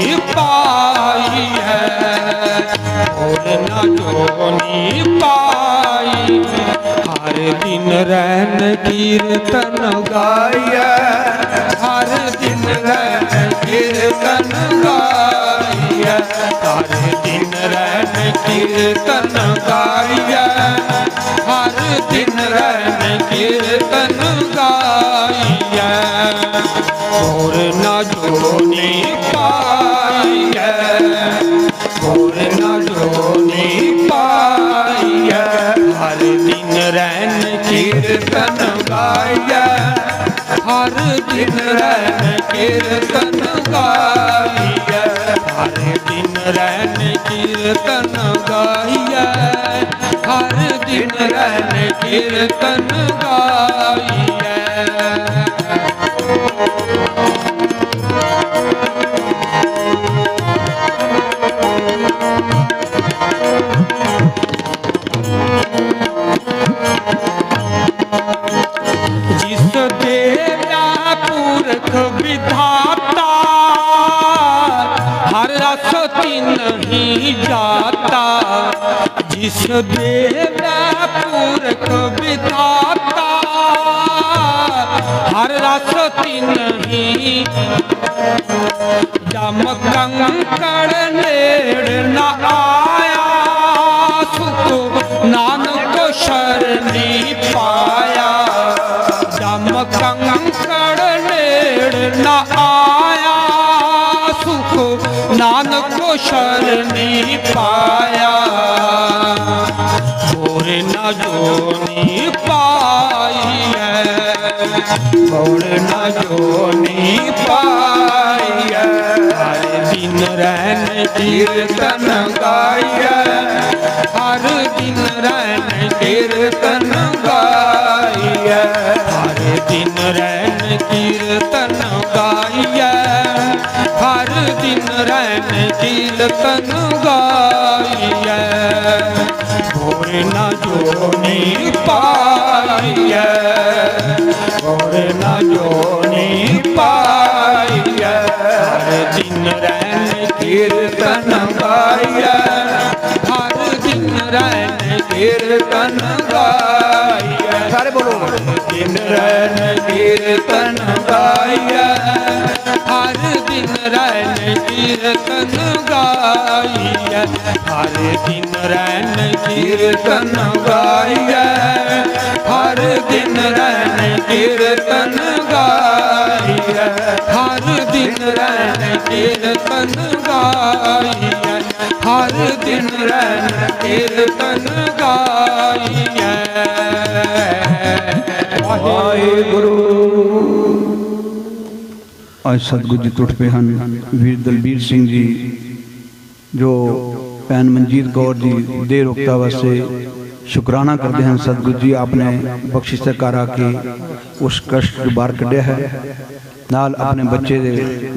ਜੋਨੀ ਪਾਈ ਹੈ। ਹੋਰ ਨਾ ਜੋਨੀ ਪਾਈ ਹਰ ਦਿਨ ਰਹਿਣ ਕੀਰਤਨ ਗਾਇਆ ਹਰ ਦਿਨ ਰਹਿਣ ਕੀਰਤਨ ਗਾਇਆ ਹਰ ਦਿਨ ਰਹਿਣ ਕੀਰਤਨ ਗਾਇਆ ਹਰ ਦਿਨ ਰਹਿਣ ਕੀਰਤਨ ਗਾਇਆ ਹੋਰ ਨਾ ਹੋਰ ਨਾ ਜੋਨੀ ਹਰ ਦਿਨ ਰਹਿਣ ਕੀਰਤਨ ਗਾਇਆ ਹਰ ਦਿਨ ਰਹਿਣ ਕੀਰਤਨ ਗਾਈਐ ਹਰ ਦਿਨ ਰਹਿਣ ਕੀਰਤਨ ਗਾਈਐ ਹਰ ਦਿਨ ਰਹਿਣ ਕੀਰਤਨ ਗਾਈਐ ਪੁਰਖ ਵਿਧਾਤਾ, ਹਰ ਰਸ ਤਿਨ ਹੀ ਜਾਤਾ। ਜਿਸ ਦੇਵਾ ਪੁਰਖ ਵਿਧਾਤਾ, ਹਰ ਰਸ ਤਿਨ ਹੀ ਜਮ ਕੰਕੜ ਨੇੜ ਨ ਆਇਆ। ਸੁਖ ਨਾਨਕ ਸ਼ਰਨੀ ਪਾ ਨਾਨਕ ਸ਼ਰਨੀ ਪਾਇਆ। ਹੋਰ ਨਾ ਜੋਨੀ ਪਾਈਐ। ਹੋਰ ਨਾ ਜੋਨੀ ਪਾਈਐ। ਹਰ ਦਿਨ ਰਹਿਣ ਕੀਰਤਨ ਗਾਇਆ ਹਰ ਦਿਨ ਰਹਿਣ ਕੀਰਤਨ ਗਾਈਐ। ਹਰ ਦਿਨ ਰਹਿਣ ਕੀਰਤਨ ਕੀਰਤਨ ਗਾਈਐ ਹੋਰ ਨਾ ਜੋਨੀ ਪਾਈਐ। ਹੋਰ ਨਾ ਜੋਨੀ ਪਾਈਐ। ਹਰ ਦਿਨ ਰਹਿਣ ਕੀਰਤਨ ਗਾਈਐ। ਹਰ ਦਿਨ ਰਹਿਣ ਕੀਰਤਨ ਗਾਈਐ। ਸਾਰੇ ਬੋਲੋ। ਦਿਨ ਰਹਿਣ ਕੀਰਤਨ ਗਾਈਐ। ਹਰ ਦਿਨ ਰਹਿਣ ਕੀਰਤਨ ਗਾਈਐ। ਹਰ ਦਿਨ ਰਹਿਣ ਕੀਰਤਨ ਗਾਈਐ। ਹਰ ਦਿਨ ਰਹਿਣ ਕੀਰਤਨ ਗਾਈਐ। ਹਰ ਦਿਨ ਰਹਿਣ ਕੀਰਤਨ ਗਾਈਐ। ਹਰ ਦਿਨ ਰਹਿਣ ਕੀਰਤਨ ਗਾਈਐ। ਵਾਹਿਗੁਰੂ। ਅੱਜ ਸਤਿਗੁਰੂ ਜੀ ਟੁੱਟ ਪਏ ਹਨ। ਵੀਰ ਦਲਬੀਰ ਸਿੰਘ ਜੀ, ਜੋ ਭੈਣ ਮਨਜੀਤ ਕੌਰ ਜੀ ਦੇ ਰੁਕਤਾ ਵਾਸਤੇ ਸ਼ੁਕਰਾਨਾ ਕਰਦੇ ਹਨ। ਸਤਿਗੁਰੂ ਜੀ ਆਪਨੇ ਬਖਸ਼ਿਸ਼ ਤੇ ਕਰ ਆ ਕੇ ਉਸ ਕਸ਼ਟ ਤੋਂ ਬਾਹਰ ਕੱਢਿਆ ਹੈ। ਨਾਲ ਆਪਣੇ ਬੱਚੇ ਦੇ